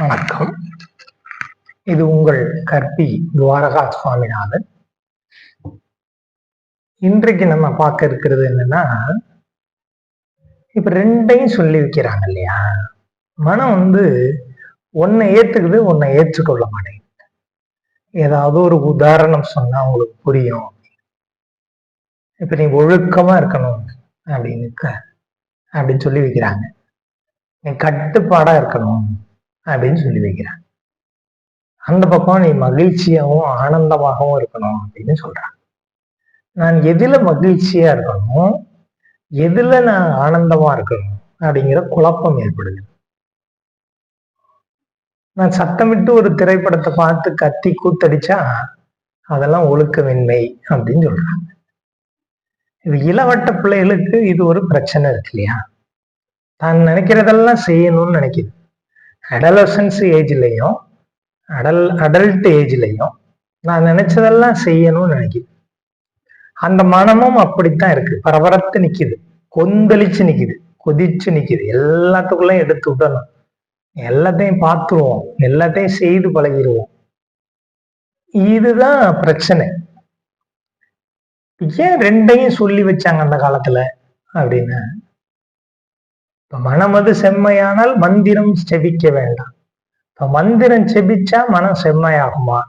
வணக்கம். இது உங்கள் கற்பி துவாரகா சுவாமிநாதன். இன்றைக்கு நம்ம பார்க்க இருக்கிறது என்னன்னா இப்ப ரெண்டையும் சொல்லி வைக்கிறாங்க இல்லையா? மனம் வந்து ஒன்னை ஏத்துக்குது ஒன்னை ஏற்றுக்கொள்ள மாட்டேங்குது. ஏதாவது ஒரு உதாரணம் சொன்னா உங்களுக்கு புரியும். இப்ப நீ ஒழுக்கமா இருக்கணும் அப்படின்னு அப்படின்னு சொல்லி வைக்கிறாங்க. நீ கட்டுப்பாடா இருக்கணும். அப்படின்னு சொல்லி வைக்கிறான் அந்த பக்கம் நீ மகிழ்ச்சியாகவும் ஆனந்தமாகவும் இருக்கணும் அப்படின்னு சொல்றான் நான் எதுல மகிழ்ச்சியா இருக்கணும்? எதுல நான் ஆனந்தமா இருக்கணும்? அப்படிங்கிற குழப்பம் ஏற்படுது. நான் சத்தமிட்டு ஒரு திரைப்படத்தை பார்த்து கத்தி கூத்தடிச்சா அதெல்லாம் ஒழுக்கமின்மை அப்படின்னு சொல்றாங்க இது இளவட்ட பிள்ளைகளுக்கு இது ஒரு பிரச்சனை இருக்கு இல்லையா? தான் நினைக்கிறதெல்லாம் செய்யணும்னு நினைக்கிது. அடலசன்ஸ் ஏஜ்லையும் அடல் அடல்ட் ஏஜ்லையும் நான் நினைச்சதெல்லாம் செய்யணும்னு நினைக்குது அந்த மனமும் அப்படித்தான் இருக்கு. பரபரத்து நிக்குது. கொந்தளிச்சு நிக்குது. கொதிச்சு நிக்குது. எல்லாத்துக்குள்ளயும் எடுத்து விடணும். எல்லாத்தையும் பார்த்துருவோம். எல்லாத்தையும் செய்து பழகிடுவோம் இதுதான் பிரச்சனை. ஏன் ரெண்டையும் சொல்லி வச்சாங்க அந்த காலத்துல? அப்படின்னு இப்ப மனமது செம்மையானால் மந்திரம் செபிக்க வேண்டாம். இப்ப மந்திரம் செபிச்சா மனம் செம்மையாகுமா?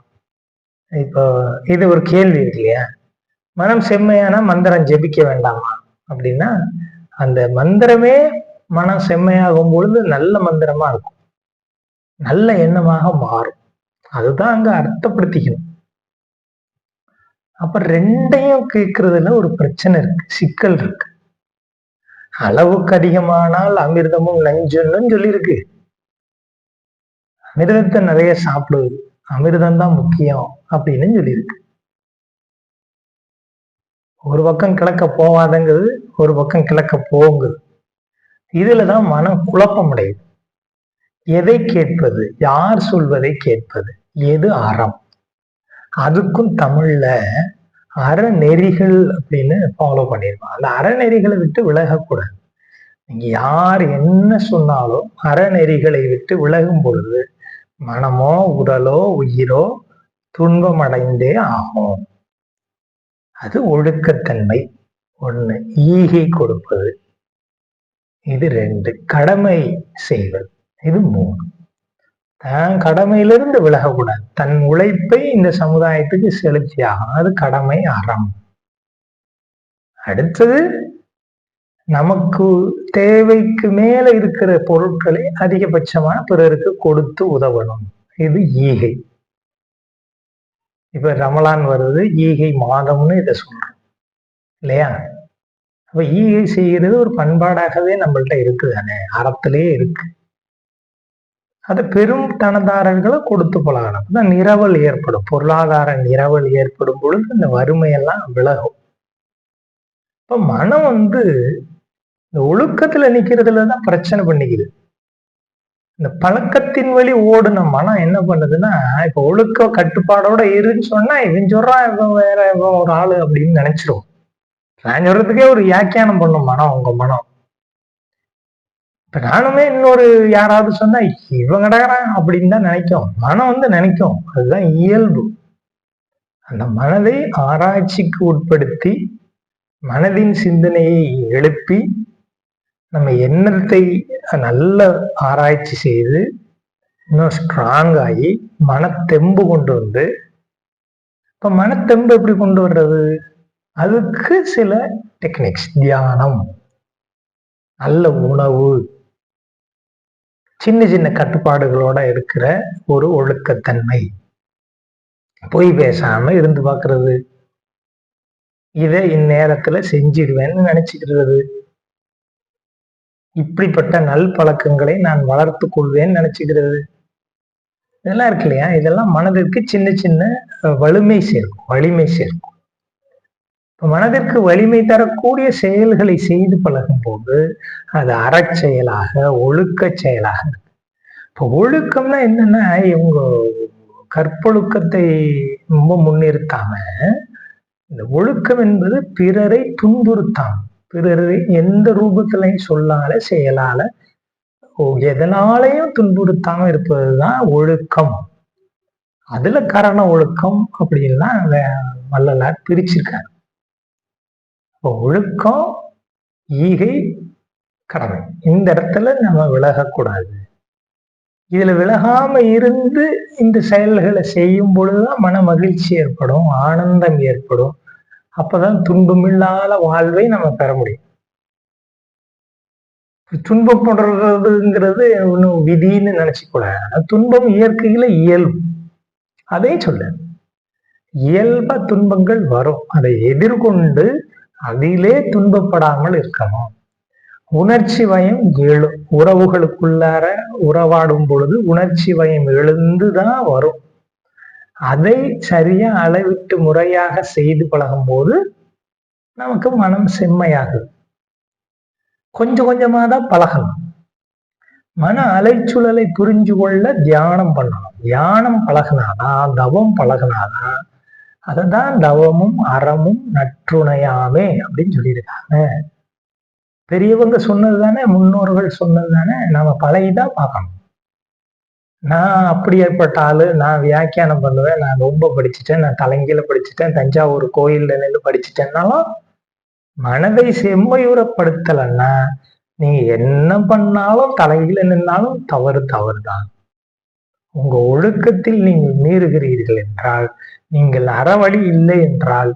இப்போ இது ஒரு கேள்வி இருக்கு இல்லையா? மனம் செம்மையானா மந்திரம் ஜெபிக்க வேண்டாமா? அப்படின்னா அந்த மந்திரமே மனம் செம்மையாகும் பொழுது நல்ல மந்திரமா இருக்கும். நல்ல எண்ணமாக மாறும். அதுதான் அங்க அர்த்தப்படுத்திக்கணும். அப்ப ரெண்டையும் கேட்கறதுல ஒரு பிரச்சனை இருக்கு சிக்கல் இருக்கு. அளவுக்கு அதிகமானால் அமிர்தமும் நஞ்சுன்னு சொல்லியிருக்கு. அமிர்தத்தை நிறைய சாப்பிடுவது அமிர்தம் தான் முக்கியம் அப்படின்னு சொல்லியிருக்கு. ஒரு பக்கம் கிழக்க போவாதங்கிறது ஒரு பக்கம் கிழக்க போங்குது இதுலதான் மனம் குழப்பம் அடையுது எதை கேட்பது? யார் சொல்வதை கேட்பது? எது அறம்? அதுக்கும் தமிழ்ல அறநெறிகள் அப்படின்னு ஃபாலோ பண்ணியிருக்கோம். அந்த அறநெறிகளை விட்டு விலகக்கூடாது. நீங்க யார் என்ன சொன்னாலும் அறநெறிகளை விட்டு விலகும் பொழுது மனமோ உடலோ உயிரோ துன்பம் அடைந்தே ஆகும். அது ஒழுக்கத்தன்மை. ஒண்ணு ஈகை கொடுப்பது. இது ரெண்டு கடமை செய்வது. இது மூணு. தான் கடமையிலிருந்து விலகக்கூடாது. தன் உழைப்பை இந்த சமுதாயத்துக்கு செலுத்தி ஆகணும் அது கடமை அறம். அடுத்தது நமக்கு தேவைக்கு மேல இருக்கிற பொருட்களை அதிகபட்சமான பிறருக்கு கொடுத்து உதவணும். இது ஈகை. இப்ப ரமலான் வருது ஈகை மாதம்னு இதை சொல்றோம். இல்லையா? அப்ப ஈகை செய்கிறது ஒரு பண்பாடாகவே நம்மள்ட்ட இருக்குது தானே அறத்திலே இருக்கு. அதை பெரும் தனதாரர்களை கொடுத்து பழகணும் அப்பதான் நிரவல் ஏற்படும். பொருளாதார நிரவல் ஏற்படும் பொழுது இந்த வறுமையெல்லாம் விலகும். இப்ப மனம் வந்து இந்த ஒழுக்கத்துல நிக்கிறதுலதான் பிரச்சனை பண்ணிக்குது. இந்த பழக்கத்தின் வழி ஓடுன மனம் என்ன பண்ணுதுன்னா இப்ப ஒழுக்க கட்டுப்பாடோட இருன்னு சொன்னா இவன் சொல்றான் இவன் வேற இவன் ஒரு ஆளு அப்படின்னு நினைச்சிரும் நான் சொல்றதுக்கே ஒரு வியாக்கியானம் பண்ணும் மனம் உங்க மனம். இப்ப நானுமே இன்னொரு யாராவது சொன்னா இவன் கிடக்குறான் அப்படின்னு தான் நினைக்கும். மனம் வந்து நினைக்கும். அதுதான் இயல்பு. அந்த மனதை ஆராய்ச்சிக்கு உட்படுத்தி மனதின் சிந்தனையை எழுப்பி நம்ம எண்ணத்தை நல்ல ஆராய்ச்சி செய்து இன்னும் ஸ்ட்ராங் ஆகி மனத்தெம்பு கொண்டு வந்து இப்ப மனத்தெம்பு எப்படி கொண்டு வர்றது? அதுக்கு சில டெக்னிக்ஸ் தியானம். நல்ல உணவு. சின்ன சின்ன கட்டுப்பாடுகளோட இருக்கிற ஒரு ஒழுக்கத்தன்மை. பொய் பேசாம இருந்து பார்க்கறது இதை இந்நேரத்துல செஞ்சிடுவேன்னு நினைச்சுக்கிறது. இப்படிப்பட்ட நல் பழக்கங்களை நான் வளர்த்து கொள்வேன்னு நினைச்சுக்கிறது. இதெல்லாம் இருக்கு இல்லையா? இதெல்லாம் மனதிற்கு சின்ன சின்ன வலிமை சேர்க்கும் வலிமை சேர்க்கும். மனதிற்கு வலிமை தரக்கூடிய செயல்களை செய்து பழகும் போது அது அறச்செயலாக ஒழுக்க செயலாக இருக்கு. இப்போ ஒழுக்கம்னா என்னன்னா இவங்க கற்பொழுக்கத்தை ரொம்ப முன்னிறுத்தாம இந்த ஒழுக்கம் என்பது பிறரை துன்புறுத்தாம. பிறரை எந்த ரூபத்திலையும் சொல்லால செயலால எதனாலையும் துன்புறுத்தாம இருப்பதுதான் ஒழுக்கம். அதுல கரண ஒழுக்கம் அப்படின்லாம் வள்ளலார் பிரிச்சிருக்காரு. ஒழுக்கம் ஈகை கடமை. இந்த இடத்துல நம்ம விலகக்கூடாது. இதுல விலகாம இருந்து இந்த செயல்களை செய்யும் பொழுதுதான் மன மகிழ்ச்சி ஏற்படும் ஆனந்தம் ஏற்படும். அப்பதான் துன்பமில்லாத வாழ்வை நம்ம பெற முடியும். துன்பப்படுறதுங்கிறது ஒன்றும் விதின்னு நினைச்சுக்கூட துன்பம் இயற்கையில இயல்பு. அதே சொல்ல இயல்பா துன்பங்கள் வரும். அதை எதிர்கொண்டு அதிலே துன்பப்படாமல் இருக்கணும். உணர்ச்சி வயம் எழு உறவுகளுக்குள்ளார உறவாடும் பொழுது உணர்ச்சி வயம் எழுந்துதான் வரும். அதை சரியா அளவிட்டு முறையாக செய்து பழகும் போது நமக்கு மனம் செம்மையாகுது. கொஞ்சம் கொஞ்சமாக தான் பழகணும் மன அலைச்சுழலை புரிஞ்சு கொள்ள தியானம் பண்ணணும். தியானம் பழகினாதான் தவம் பழகினாதான் அததான் தவமும் அறமும் நற்றுணையாமே அப்படின்னு சொல்லியிருக்காங்க. பெரியவங்க சொன்னது தானே முன்னோர்கள் சொன்னது தானே நம்ம பழகிதான் பார்க்கணும். நான் அப்படி ஏற்பட்ட ஆளு நான் வியாக்கியானம் பண்ணுவேன் நான் ரொம்ப படிச்சுட்டேன் நான் தலைங்கில படிச்சுட்டேன் தஞ்சாவூர் கோயில்ல நின்று படிச்சுட்டேன்னாலும் மனதை செம்மையுறப்படுத்தலைன்னா நீங்க என்ன பண்ணாலும் தலைகீழ நின்னாலும் தவறு தவறு தான் உங்க ஒழுக்கத்தில் நீங்கள் மீறுகிறீர்கள் என்றால் நீங்கள் அறவழி இல்லை என்றால்.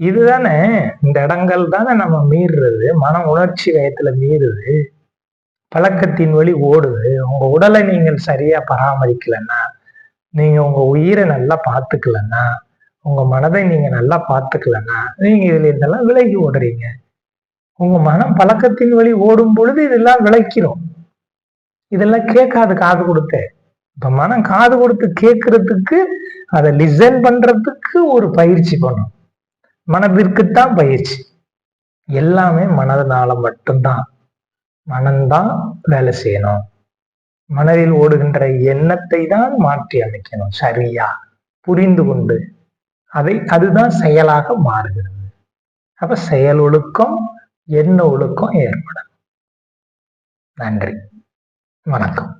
இதுதானே இந்த இடங்கள் தானே நம்ம மீறுறது மன உணர்ச்சி வயத்துல மீறுது பழக்கத்தின் வழி ஓடுது உங்க உடலை நீங்கள் சரியா பராமரிக்கலன்னா நீங்க உங்க உயிரை நல்லா பார்த்துக்கலன்னா உங்க மனதை நீங்க நல்லா பார்த்துக்கலன்னா நீங்க இதுல இதெல்லாம் விலகி ஓடுறீங்க. உங்க மனம் பழக்கத்தின் வழி ஓடும் பொழுது இதெல்லாம் விளைக்கிறோம். இதெல்லாம் கேட்காது காது கொடுத்தேன் இப்ப மனம் காது கொடுத்து கேட்கறதுக்கு அதை லிசன் பண்றதுக்கு ஒரு பயிற்சி பண்ணும். மனதிற்குத்தான் பயிற்சி. எல்லாமே மனதனால மட்டும்தான். மனம்தான் வேலை செய்யணும். மனதில் ஓடுகின்ற எண்ணத்தை தான் மாற்றி அமைக்கணும் சரியா? புரிந்து கொண்டு. அதை அதுதான் செயலாக மாறுகிறது. அப்ப செயல் ஒழுக்கம் எண்ண ஒழுக்கம் ஏற்படும். நன்றி. வணக்கம்.